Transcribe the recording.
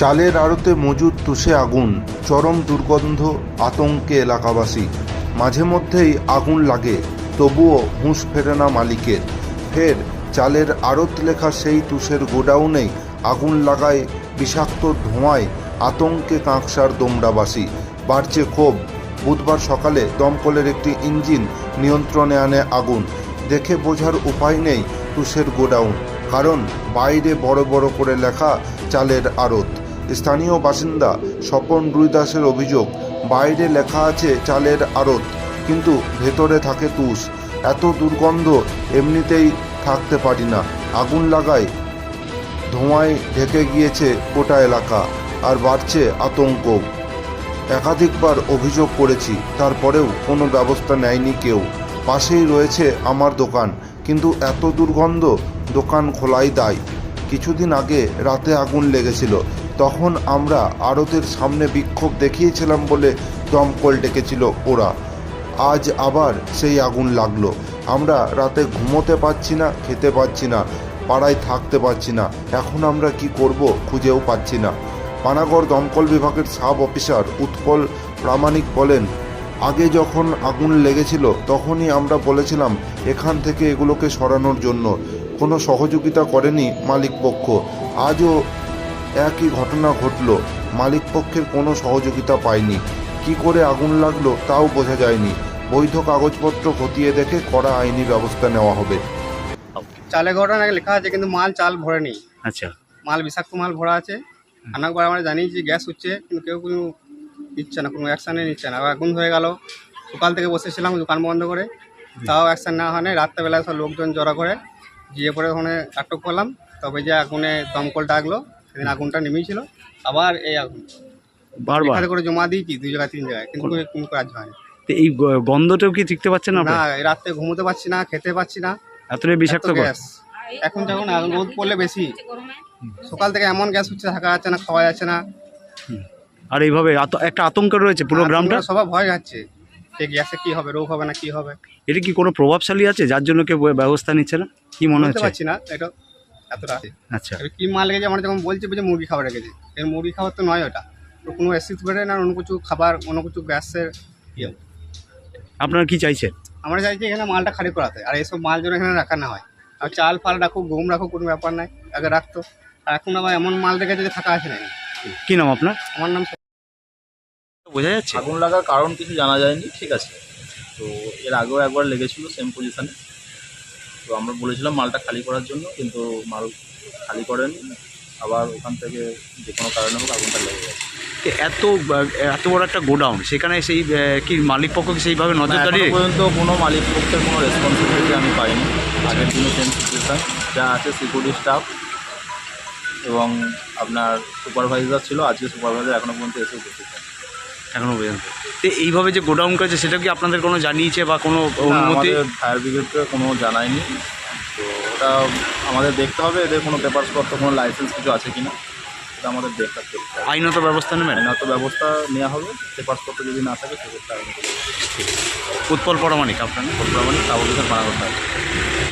চালের আড়তে মজুদ তুষে আগুন, চরম দুর্গন্ধ আতঙ্কে এলাকাবাসী। মাঝে মধ্যেই আগুন লাগে, তবুও হুঁশ ফেরে না মালিকের। ফের চালের আড়ত লেখা সেই তুষের গোডাউনেই আগুন লাগায় বিষাক্ত ধোঁয়ায় আতঙ্কে কাঁকসার দোমড়াবাসী। বাড়ছে ক্ষোভ। বুধবার সকালে দমকলের একটি ইঞ্জিন নিয়ন্ত্রণে আনে আগুন। দেখে বোঝার উপায় নেই তুষের গোডাউন, কারণ বাইরে বড় বড় করে লেখা চালের আড়ত। স্থানীয় বাসিন্দা স্বপন রুইদাসের অভিযোগ, বাইরে লেখা আছে চালের আড়ত, কিন্তু ভেতরে থাকে তুষ। এত দুর্গন্ধ এমনিতেই থাকতে পারি না। আগুন লাগায় ধোঁয়ায় ঢেকে গিয়েছে গোটা এলাকা, আর বাড়ছে আতঙ্ক। একাধিকবার অভিযোগ করেছি, তারপরেও কোনো ব্যবস্থা নেয়নি কেউ। পাশেই রয়েছে আমার দোকান, কিন্তু এত দুর্গন্ধ দোকান খোলাই দায়। কিছুদিন আগে রাতে আগুন লেগেছিল তখন আমরা আড়তের সামনে বিক্ষোভ দেখিয়েছিলাম বলে দমকল ডেকেছিল ওরা। আজ আবার সেই আগুন লাগল। আমরা রাতে ঘুমোতে পারছি না, খেতে পাচ্ছি না, পাড়ায় থাকতে পারছি না। এখন আমরা কি করব খুঁজেও পাচ্ছি না। পানাগড় দমকল বিভাগের সাব অফিসার উৎপল প্রামাণিক বলেন, আগে যখন আগুন লেগেছিল তখনই আমরা বলেছিলাম এখান থেকে এগুলোকে সরানোর জন্য। কোনো সহযোগিতা করেনি মালিক পক্ষ আজও একই ঘটনা ঘটল। মালিক পক্ষের কোনো সহযোগিতা পায়নি। কি করে আগুন লাগল তাও বোঝা যায়নি। বৈধ কাগজপত্র খতিয়ে দেখে কড়া আইনি ব্যবস্থা নেওয়া হবে। চালে ঘটনা লেখা আছে কিন্তু মাল চাল ভরে নেই আচ্ছা। মাল বিষাক্ত মাল ভরা আছে। অনেকবার আমরা জানি যে গ্যাস হচ্ছে কিন্তু কেউ কোনো নিচ্ছে না কোনো অ্যাকশানে নিচ্ছে না। আবার আগুন হয়ে গেল। সকাল থেকে বসেছিলাম দোকান বন্ধ করে। তাও অ্যাকশান নেওয়া হয় না রাত্রেবেলা সব লোকজন জড়ো করে। গিয়ে পরে ওখানে আটক করলাম। তবে যে আগুনে দমকল ডাকলো সেদিন আগুনটা নেমেছিল। আবার এই আগুন। বারবার? এখানে করে জমা দিয়েছি দুই জায়গায় তিন জায়গায় কিন্তু কোনো কাজ হয়নি। তো এই গন্ধটাও কি টিকতে পারছেন না না রাত্রে ঘুমোতে পারছি না খেতে পাচ্ছি না। এতটাই বিষাক্ত গ্যাস। এখন যখন রোদ পড়লে বেশি। সকাল থেকে এমন গ্যাস হচ্ছে থাকা যাচ্ছে না খাওয়া যাচ্ছে না। আর এইভাবে একটা আতঙ্ক রয়েছে পুরো গ্রামটা? সবাই ভয় যাচ্ছে যে গ্যাসে কি হবে রোগ হবে না কি হবে। এটা কি কোনো প্রভাবশালী আছে যার জন্য কেউ ব্যবস্থা নিচ্ছে না? কি মনে হচ্ছে? পারছি না এটা এতটা। আচ্ছা। কি মাল লেগেছে আমরা যখন বলছি যে মুরগি খাবার রেখেছে এর মুরগি খাবার তো নয় ওটা। তো কোনো অ্যাসিড বেড়ে না অন্য কিছু খাবার অন্য কিছু গ্যাসের ইয়ে। আপনারা কি চাইছেন? আমরা চাইছি এখানে মালটা খালি করাতে আর এইসব মাল যেন এখানে রাখা না হয়। আর চাল ফাল রাখো গম রাখো কোনো ব্যাপার নাই আগে রাখতো। আর এখন আবার এমন মাল রেখেছে যে থাকা আছে না কি নাম আপনার? আমার নাম বোঝা যাচ্ছে? আগুন লাগার কারণ কিছু জানা যায়নি ঠিক আছে। তো এর আগেও একবার লেগেছিল সেম পজিশানে তো আমরা বলেছিলাম মালটা খালি করার জন্য কিন্তু মাল খালি করেনি। আবার ওখান থেকে যে কোনো কারণে হোক আগুনটা লেগে গেছে। তো এত এত বড় একটা গোডাউন সেখানে সেই কি মালিক পক্ষকে সেইভাবে নজরদারি পর্যন্ত কোনো মালিক পক্ষের কোনো রেসপন্সিবিলিটি আমি পাইনি। আগের দিনে সেম সিচুয়েশান যা আছে সিকিউরিটি স্টাফ এবং আপনার সুপারভাইজার ছিল আজকে সুপারভাইজার এখনও পর্যন্ত এসে উপস্থিত হয়নি। এখনও পর্যন্ত। তো এইভাবে যে গোডাউন করেছে সেটা কি আপনাদের কোনো জানিয়েছে বা কোনো অনুমতি? আমাদের ফায়ার ব্রিগেডকে কোনো জানায়নি। তো ওটা আমাদের দেখতে হবে এদের কোনো পেপারস পত্র কোনো লাইসেন্স কিছু আছে কি না এটা আমাদের দেখতে হবে। আইনত ব্যবস্থা নেবেন? আইনত ব্যবস্থা নেওয়া হবে পেপারস পত্র যদি না থাকে সেক্ষেত্রে আইনত উৎপল পরমাণিক আপনার মানে সাবধান পাড়া করতে হবে